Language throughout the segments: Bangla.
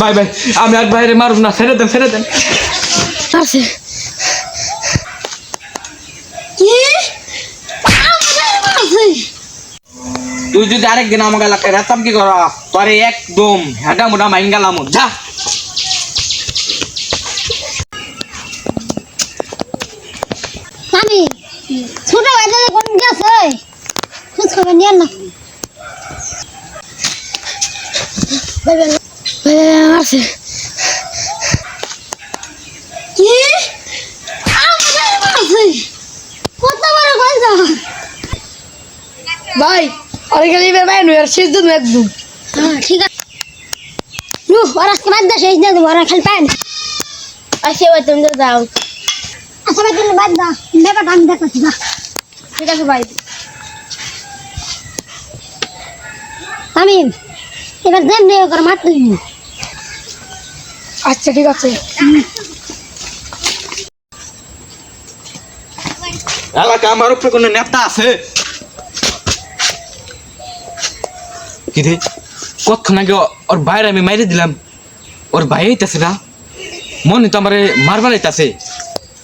ভাই ভাই আমি আর বাইরে মারব না ছেড়ে দেন ছেড়ে দেন। আছে তুই যদি আরেকদিন আমাকে এলাকায় রাতাম কি করা? তোরে একদম হেডা মোটা মাইন গেলাম যা। আমি ছোট বাজারে কোন গেছে খোঁজ খবর নিয়ে না। আছে কি? কত বড় গন্ধ? ভাই অনেকখানি ভাই নয় আর শেষ দিন একদম হ্যাঁ ঠিক আছে। নু ওরা আজকে বাদ দা শেষ দেবো ওরা খালি পায় না। আসে ভাই তুমি যাও। আচ্ছা ভাই তুমি বাদ দাও? ব্যাপারটা আমি দেখতেছি না ঠিক আছে ভাই আমি এবার দেন করে মারতে দিন আচ্ছা ঠিক আছে। এলাকা আমার উপরে কোনো নেতা আছে? কি রে? কতক্ষণ আগে ওর বাইরে আমি মাইরে দিলাম। ওর বাইরে হইতাছে না? মনে তো আমার মারবার হইতাছে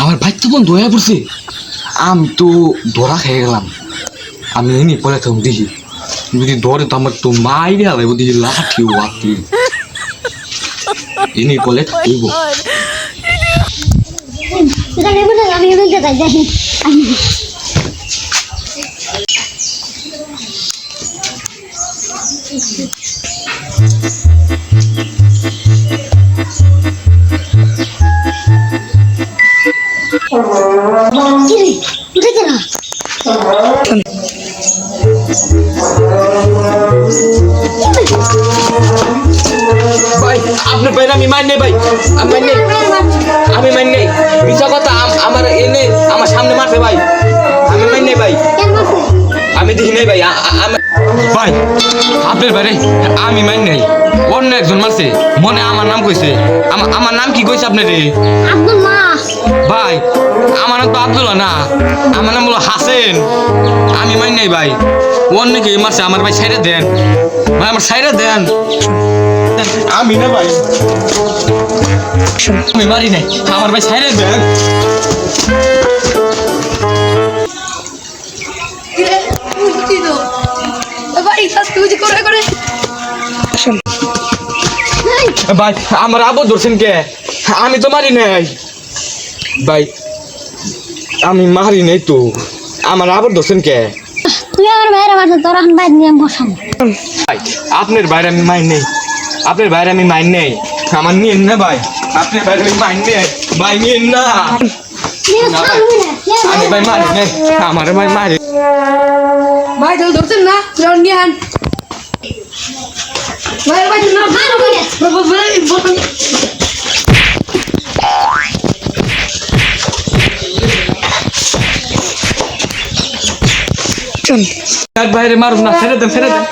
আমার ভাই তো বন্ধু হয়ে পড়ছে। আমি তো ধরা খেয়ে গেলাম। আমি এনে পরে তো দেখি। যদি ধরে তো আমার তো মাইরে আলাইব দেখি লাঠি ওয়াতি এনে বলে থাকইব এটা নেব না আমি এমন যাই আমি ভাই, আপনার বাইরে আমি মাইন নেই, ভাই। আমি মাইন নেই। আমি মাইন নেই। মিছা কথা আম- আমার এনে আমার সামনে মারছে ভাই। আমি মাইন নেই, ভাই। আমি দেখি নাই, ভাই। আমি ভাই আপনার বাইরে আমি মাইন নেই অন্য একজন মারছে মনে আমার নাম কইছে। আমা- আমার নাম কি কইছে আপনার? রে ভাই আমার নাম তো আব্দুল্লাহ না আমার নাম হলো হাসেন। আমি মাইন নাই ভাই অন্য কি মারছে আমার ভাই সাইডে দেন। ভাই আমার সাইডে দেন। আমি না ভাই। আমি মারি নাই আমার ভাই সাইডে দেন। করে করে। ভাই আমার আবু ধরছেন কে? আমি তো মারি নাই। ভাই আমি মারি নাই তো। আমার আবু ধরছেন কে? তুই আমার বাইরে তোর এখন বাইরে নিয়ে বসাম ভাই আপনার বাইরে আমি মাইন নেই। আপনার বাইরে আমি মাইন নেই। আমার নিয়েন না ভাই। আপনার বাইরে আমি মাইন নেই। ভাই নিয়েন না। না ভাই। মারি নেই আমার ভাই মারি ভাই তাহলে ধরছেন না জন জ্ঞান ভাই ভাই না ভাই তার বাইরে মারুন না ছেড়ে দেন ছেড়ে দেন